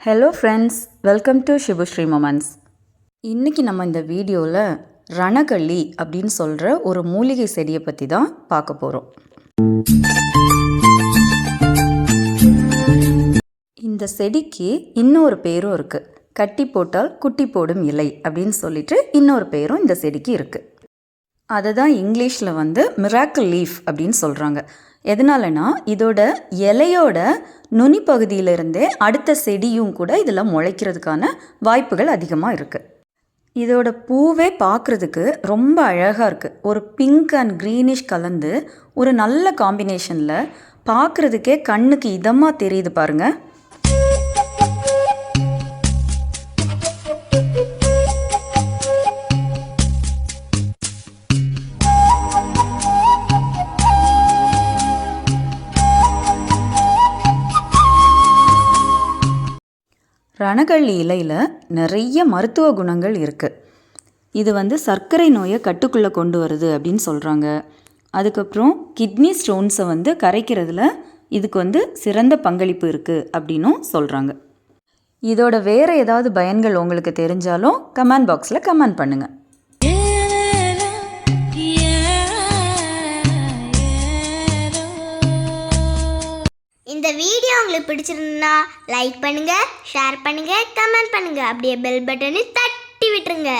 Hello friends welcome to Chibushree moments இன்றைக்கி நம்ம இந்த வீடியோவில் ரணகள்ளி அப்படின்னு சொல்கிற ஒரு மூலிகை செடியை பற்றி தான் பார்க்க போகிறோம் இந்த செடிக்கு இன்னொரு பேரும் இருக்குது கட்டி போட்டால் குட்டி போடும் இலை அப்படின்னு சொல்லிட்டு இன்னொரு பேரும் இந்த செடிக்கு இருக்குது அதை தான் இங்கிலீஷில் வந்து மிராக்கிள் லீஃப் அப்படின்னு சொல்கிறாங்க எதனாலனா இதோட இலையோட நுனி பகுதியிலிருந்தே அடுத்த செடியும் கூட இதில் முளைக்கிறதுக்கான வாய்ப்புகள் அதிகமாக இருக்குது இதோட பூவே பார்க்குறதுக்கு ரொம்ப அழகாக இருக்குது ஒரு பிங்க் அண்ட் க்ரீனிஷ் கலந்து ஒரு நல்ல காம்பினேஷனில் பார்க்குறதுக்கே கண்ணுக்கு இதமாக தெரியுது பாருங்கள் ரணகள்ளி இலையில் நிறைய மருத்துவ குணங்கள் இருக்குது இது வந்து சர்க்கரை நோயை கட்டுக்குள்ளே கொண்டு வருது அப்படின்னு சொல்கிறாங்க அதுக்கப்புறம் கிட்னி ஸ்டோன்ஸை வந்து கரைக்கிறதுல இதுக்கு வந்து சிறந்த பங்களிப்பு இருக்குது அப்படின்னும் சொல்கிறாங்க இதோட வேறு ஏதாவது பயன்கள் உங்களுக்கு தெரிஞ்சாலும் கமெண்ட் பாக்ஸில் கமெண்ட் பண்ணுங்கள் வீடியோ உங்களுக்கு பிடிச்சிருந்தா லைக் பண்ணுங்க ஷேர் பண்ணுங்க கமெண்ட் பண்ணுங்க. அப்படியே பெல் பட்டனை தட்டி விட்டுருங்க.